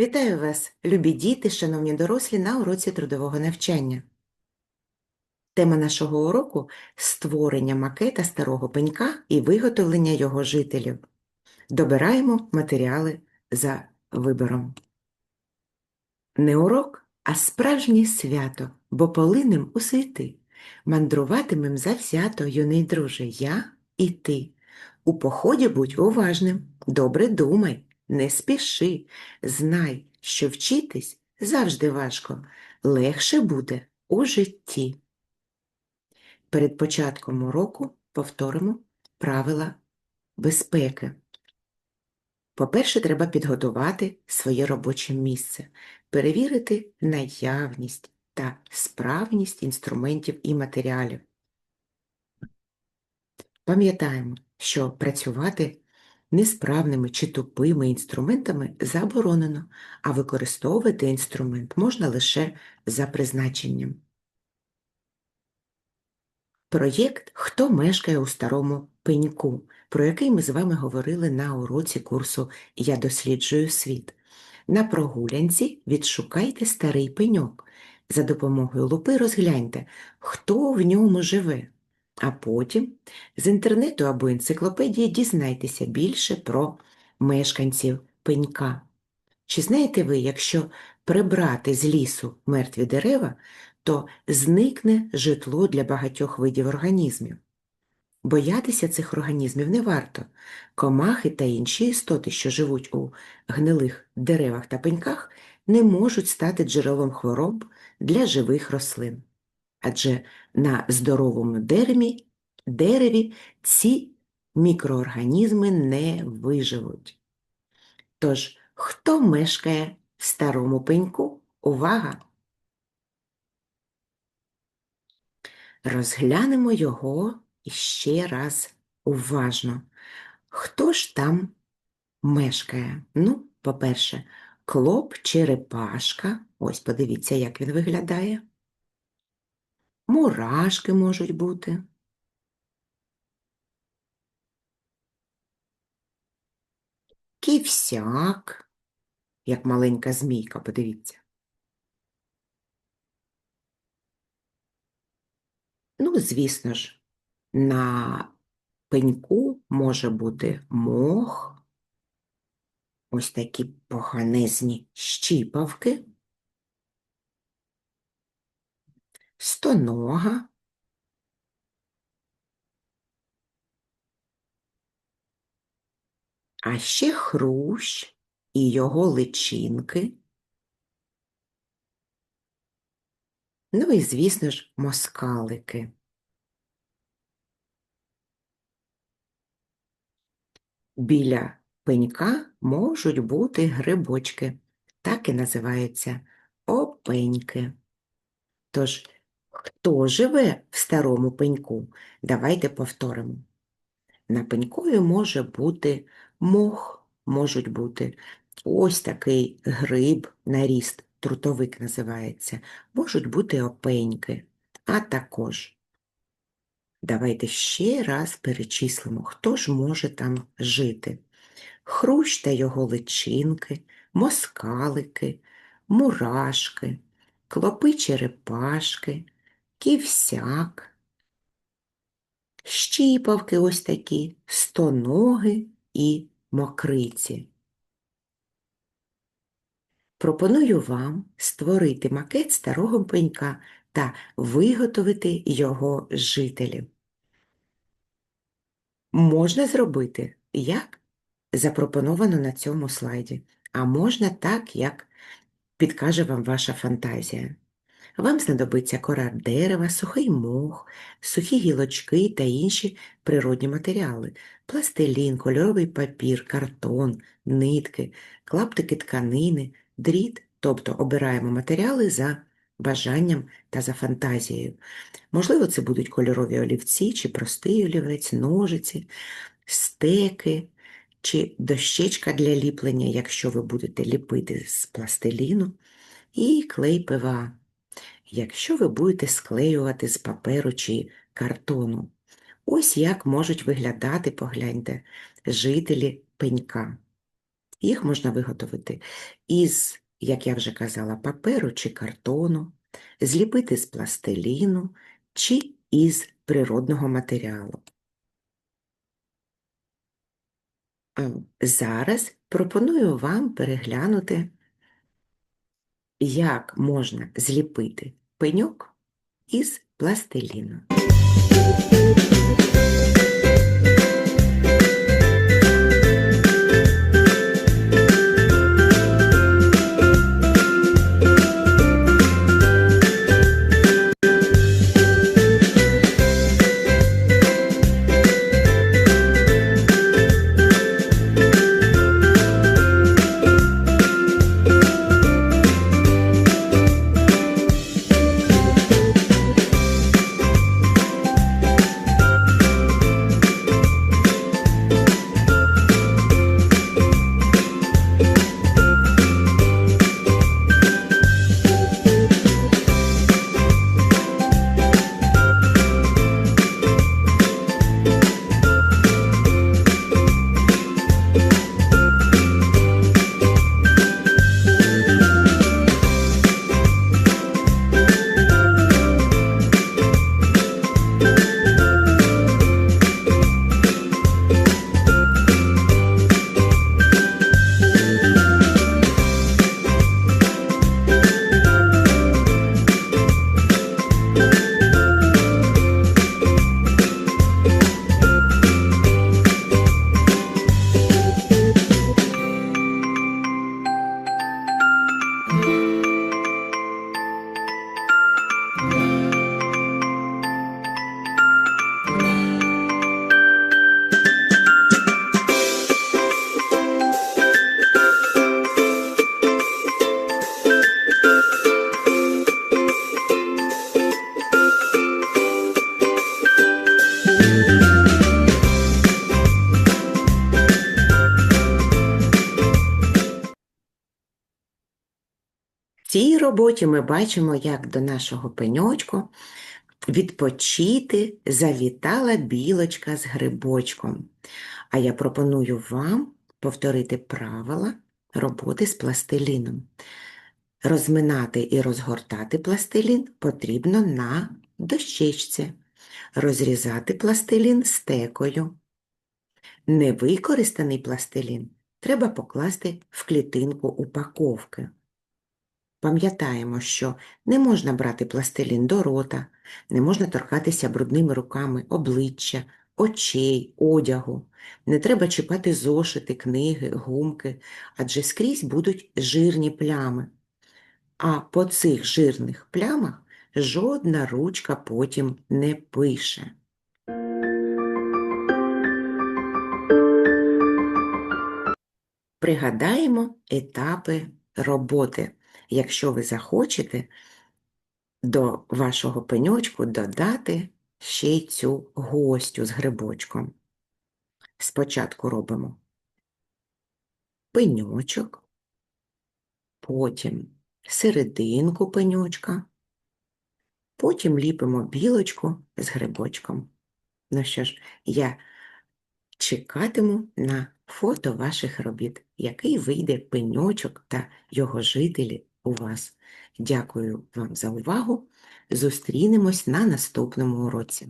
Вітаю вас, любі діти, шановні дорослі, на уроці трудового навчання. Тема нашого уроку – створення макета старого пенька і виготовлення його жителів. Добираємо матеріали за вибором. Не урок, а справжнє свято, бо полинем у світи. Мандруватимем завзято, юний друже, я і ти. У поході будь уважним, добре думай, не спіши, знай, що вчитись завжди важко, легше буде у житті. Перед початком уроку повторимо правила безпеки. По-перше, треба підготувати своє робоче місце, перевірити наявність та справність інструментів і матеріалів. Пам'ятаємо, що працювати несправними чи тупими інструментами заборонено, а використовувати інструмент можна лише за призначенням. Проєкт Хто мешкає у старому пеньку, про який ми з вами говорили на уроці курсу Я досліджую світ. На прогулянці відшукайте старий пеньок. За допомогою лупи розгляньте, хто в ньому живе. А потім з інтернету або енциклопедії дізнайтеся більше про мешканців пенька. Чи знаєте ви, якщо прибрати з лісу мертві дерева, то зникне житло для багатьох видів організмів? Боятися цих організмів не варто. Комахи та інші істоти, що живуть у гнилих деревах та пеньках, не можуть стати джерелом хвороб для живих рослин. Адже на здоровому дереві, дереві ці мікроорганізми не виживуть. Тож, хто мешкає в старому пеньку? Увага! Розглянемо його іще раз уважно. Хто ж там мешкає? Ну, по-перше, клоп черепашка. Ось подивіться, як він виглядає. Мурашки можуть бути. Ківсяк, як маленька змійка, подивіться. Ну, звісно ж, на пеньку може бути мох, ось такі поганезні щіпавки, стонога, а ще хрущ і його личинки. Ну і, звісно ж, москалики. Біля пенька можуть бути грибочки, так і називаються опеньки. Тож, хто живе в старому пеньку? Давайте повторимо. На пенькові може бути мох, можуть бути ось такий гриб на ріст, трутовик називається, можуть бути опеньки, а також. Давайте ще раз перечислимо, хто ж може там жити. Хрущ та його личинки, москалики, мурашки, клопи черепашки, ківсяк, щіпавки ось такі, стоноги і мокриці. Пропоную вам створити макет старого пенька та виготовити його жителів. Можна зробити як запропоновано на цьому слайді, а можна так, як підкаже вам ваша фантазія. Вам знадобиться кора дерева, сухий мох, сухі гілочки та інші природні матеріали, пластилін, кольоровий папір, картон, нитки, клаптики тканини, дріт, тобто обираємо матеріали за бажанням та за фантазією. Можливо, це будуть кольорові олівці, чи простий олівець, ножиці, стеки, чи дощечка для ліплення, якщо ви будете ліпити з пластиліну, і клей ПВА, якщо ви будете склеювати з паперу чи картону. Ось як можуть виглядати, погляньте, жителі пенька. Їх можна виготовити із, як я вже казала, паперу чи картону, зліпити з пластиліну чи із природного матеріалу. Зараз пропоную вам переглянути, як можна зліпити пеньок із пластиліну. Цій роботі ми бачимо, як до нашого пеньочку відпочити завітала білочка з грибочком. А я пропоную вам повторити правила роботи з пластиліном. Розминати і розгортати пластилін потрібно на дощечці. Розрізати пластилін стекою. Невикористаний пластилін треба покласти в клітинку упаковки. Пам'ятаємо, що не можна брати пластилін до рота, не можна торкатися брудними руками обличчя, очей, одягу. Не треба чіпати зошити, книги, гумки, адже скрізь будуть жирні плями. А по цих жирних плямах жодна ручка потім не пише. Пригадаємо етапи роботи. Якщо ви захочете до вашого пеньочку додати ще й цю гостю з грибочком. Спочатку робимо пеньочок, потім серединку пеньочка, потім ліпимо білочку з грибочком. Ну що ж, я чекатиму на фото ваших робіт, який вийде пеньочок та його жителі у вас. Дякую вам за увагу. Зустрінемось на наступному уроці.